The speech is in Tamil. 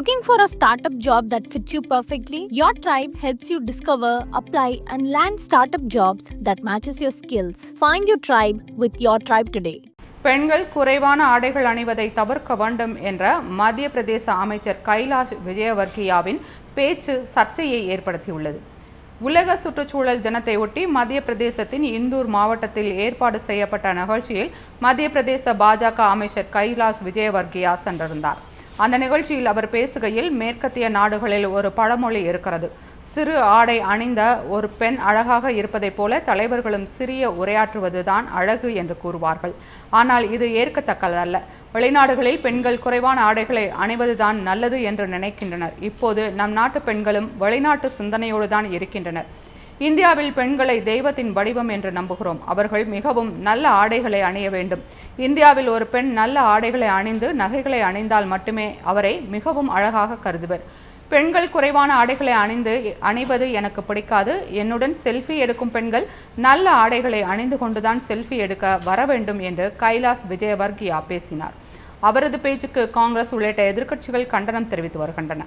Looking for a startup job that fits you perfectly? Your tribe helps you discover, apply, and land startup jobs that matches your skills. Find your tribe with your tribe today. பெண்கள் குறைவான ஆடைகள் அணிவதை தவிர்க்க வேண்டும் என்ற மத்திய பிரதேச அமைச்சர் கைலாஷ் விஜயவர்கியாவின் பேச்சு சர்ச்சையை ஏற்படுத்தியுள்ளது உலக சுற்றுச்சூழல் தினத்தை ஒட்டி மத்திய பிரதேசத்தின் இந்தூர் மாவட்டத்தில் ஏற்பாடு செய்யப்பட்ட நிகழ்ச்சியில் மத்திய பிரதேச பாஜக அமைச்சர் கைலாஷ் விஜயவர்கியா சென்றிருந்தார் அந்த நிகழ்ச்சியில் அவர் பேசுகையில் மேற்கத்திய நாடுகளில் ஒரு பழமொழி இருக்கிறது. சிறு ஆடை அணிந்த ஒரு பெண் அழகாக இருப்பதைப் போல தலைவர்களும் சிறிய உரையாற்றுவதுதான் அழகு என்று கூறுவார்கள். ஆனால் இது ஏற்கத்தக்கதல்ல. வெளிநாடுகளில் பெண்கள் குறைவான ஆடைகளை அணிவதுதான் நல்லது என்று நினைக்கின்றனர். இப்போது நம் நாட்டு பெண்களும் வெளிநாட்டு சிந்தனையோடு தான் இருக்கின்றனர். இந்தியாவில் பெண்களை தெய்வத்தின் வடிவம் என்று நம்புகிறோம். அவர்கள் மிகவும் நல்ல ஆடைகளை அணிய வேண்டும். இந்தியாவில் ஒரு பெண் நல்ல ஆடைகளை அணிந்து நகைகளை அணிந்தால் மட்டுமே அவரை மிகவும் அழகாக கருதுவர். பெண்கள் குறைவான ஆடைகளை அணிந்து அணிவது எனக்கு பிடிக்காது. என்னுடன் செல்ஃபி எடுக்கும் பெண்கள் நல்ல ஆடைகளை அணிந்து கொண்டுதான் செல்ஃபி எடுக்க வர வேண்டும் என்று கைலாஸ் விஜயவர்கியா பேசினார். அவரது பேச்சுக்கு காங்கிரஸ் உள்ளிட்ட எதிர்க்கட்சிகள் கண்டனம் தெரிவித்து வருகின்றன.